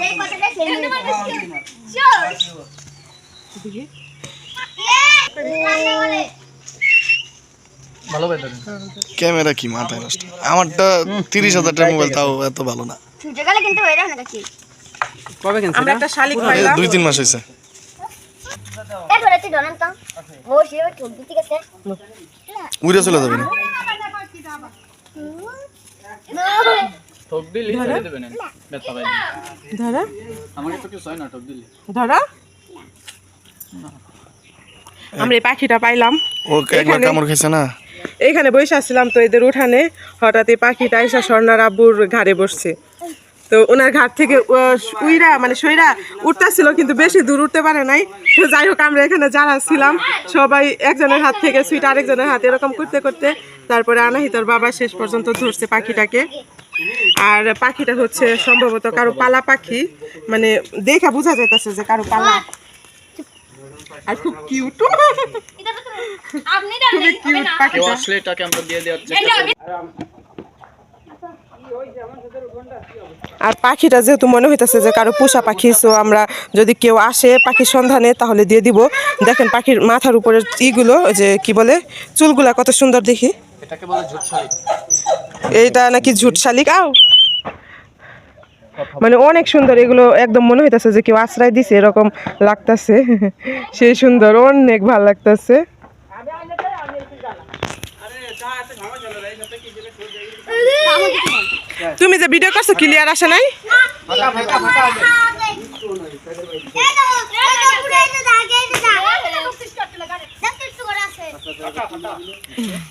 যেই কথাটা সেই শিওর দেখি ভালো বেতন ক্যামেরা কি মাথায় নষ্ট? আমারটা তিরিশ হাজার টাকা মোবাইল তাও এত ভালো না। গেলে কিন্তু হয়ে না কাছে কবে কেন আমরা একটা শালিক পাইলাম। দুই তিন মাস হয়েছে। উড়ে চলে যাবে না। ঠক দিলি ছেড়ে দেবে না ব্যথা পাই ধরা। আমাকে তো কিছু হয় না ঠক দিলি। ধরা। আমরা এই পাখিটা পাইলাম। ও একবার এখানে- কামড় খেয়েছে না? এইখানে বসে আসছিলাম তো এদের উঠানে। হঠাৎ এই পাখিটা এসে স্বর্ণার আব্বুর ঘাড়ে বসছে। তো ওনার ঘাট থেকে উইরা মানে সইরা উঠতেছিল কিন্তু বেশি দূর উঠতে পারে নাই। তো যাই হোক আমরা এখানে যারা ছিলাম সবাই একজনের হাত থেকে সুইট আরেকজনের হাত এরকম করতে করতে তারপরে আনাহিতর বাবা শেষ পর্যন্ত ধরছে পাখিটাকে। আর পাখিটা হচ্ছে সম্ভবত কারও পালা পাখি। মানে দেখা বোঝা যাইতেছে যে কারও পালা। আর খুব কিউট খুবই কিউট পাখিটা। আসলে এটাকে আমরা দিয়ে দেওয়ার চেষ্টা আর পাখিটা যেহেতু মনে হইতেছে যে কারও পোষা পাখি সো আমরা যদি কেউ আসে পাখির সন্ধানে তাহলে দিয়ে দিব। দেখেন পাখির মাথার উপরের ইগুলো ওই যে কি বলে চুলগুলা কত সুন্দর দেখি। এটাকে বলে ঝুট শালিক। এইটা নাকি ঝুট শালিক? আও! মানে অনেক সুন্দর এগুলো একদম মনে হইতেছে যে কেউ আশ্রয় দিছে এরকম লাগতেছে। সেই সুন্দর অনেক ভালো লাগতেছে। তুমি যে ভিডিও করছ ক্লিয়ার আসে নাই?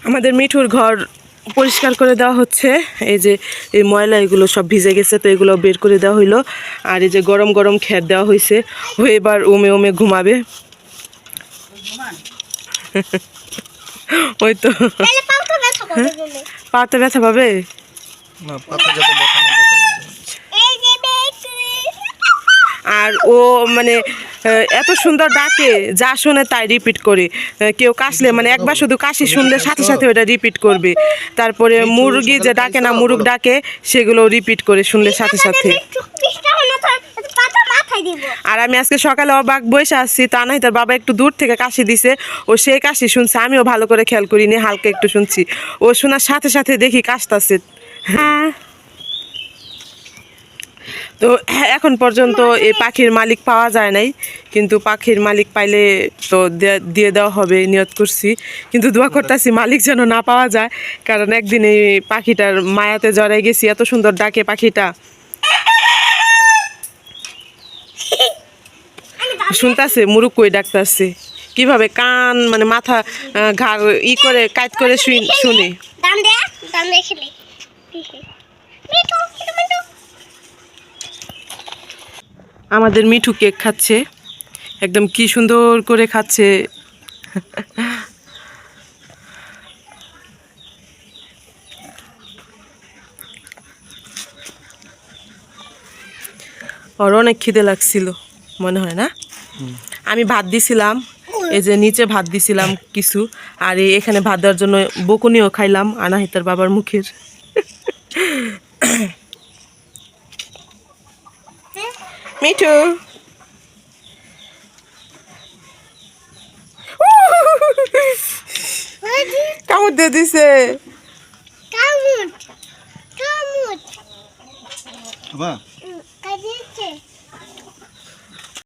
আমাদের মিঠুর ঘর পরিষ্কার করে দেওয়া হচ্ছে। এই যে এই ময়লা এগুলো সব ভিজে গেছে তো এগুলো বের করে দেওয়া হইল। আর এই যে গরম গরম খ্যার দেওয়া হয়েছে ও এবার ওমে ওমে ঘুমাবে। ওই তো। পাতে ব্যথা পাবে? না পাতা আর ও মানে এত সুন্দর ডাকে যা শুনে তাই রিপিট করে। কেউ কাশলে মানে একবার শুধু কাশি শুনলে সাথে সাথে ওটা রিপিট করবে। তারপরে মুরগি যে ডাকে না মুরগ ডাকে সেগুলো রিপিট করে শুনলে সাথে সাথে আর আমি আজকে সকালে অবাক বসে আসছি তা নাই তার বাবা একটু দূর থেকে কাশি দিছে ও সেই কাশি শুনছে আমিও ভালো করে খেয়াল করিনি হালকা একটু শুনছি। ও শোনার সাথে সাথে দেখি কাশতাছে। হ্যাঁ। তো এখন পর্যন্ত এই পাখির মালিক পাওয়া যায় নাই কিন্তু পাখির মালিক পাইলে তো দিয়ে দেওয়া হবে নিয়ত করছি। কিন্তু দোয়া করতেছি মালিক যেন না পাওয়া যায় কারণ একদিন এই পাখিটার মায়াতে জড়াই গেছি এত সুন্দর ডাকে পাখিটা। শুনতাছে মুরুক কই ডাকতাছে? কীভাবে কান মানে মাথা ঘাড় ই করে কাট করে শুই- শুনে? আমাদের মিঠু কেক খাচ্ছে। একদম কি সুন্দর করে খাচ্ছে। ওর অনেক খিদে লাগছিল মনে হয় না? আমি ভাত দিছিলাম এই যে নিচে ভাত দিছিলাম কিছু আর এই এখানে ভাত দেওয়ার জন্য বকুনিও খাইলাম আনাহিতার বাবার মুখের। মিঠু কামড় দিয়ে দিছে কামুট কামুট বাবা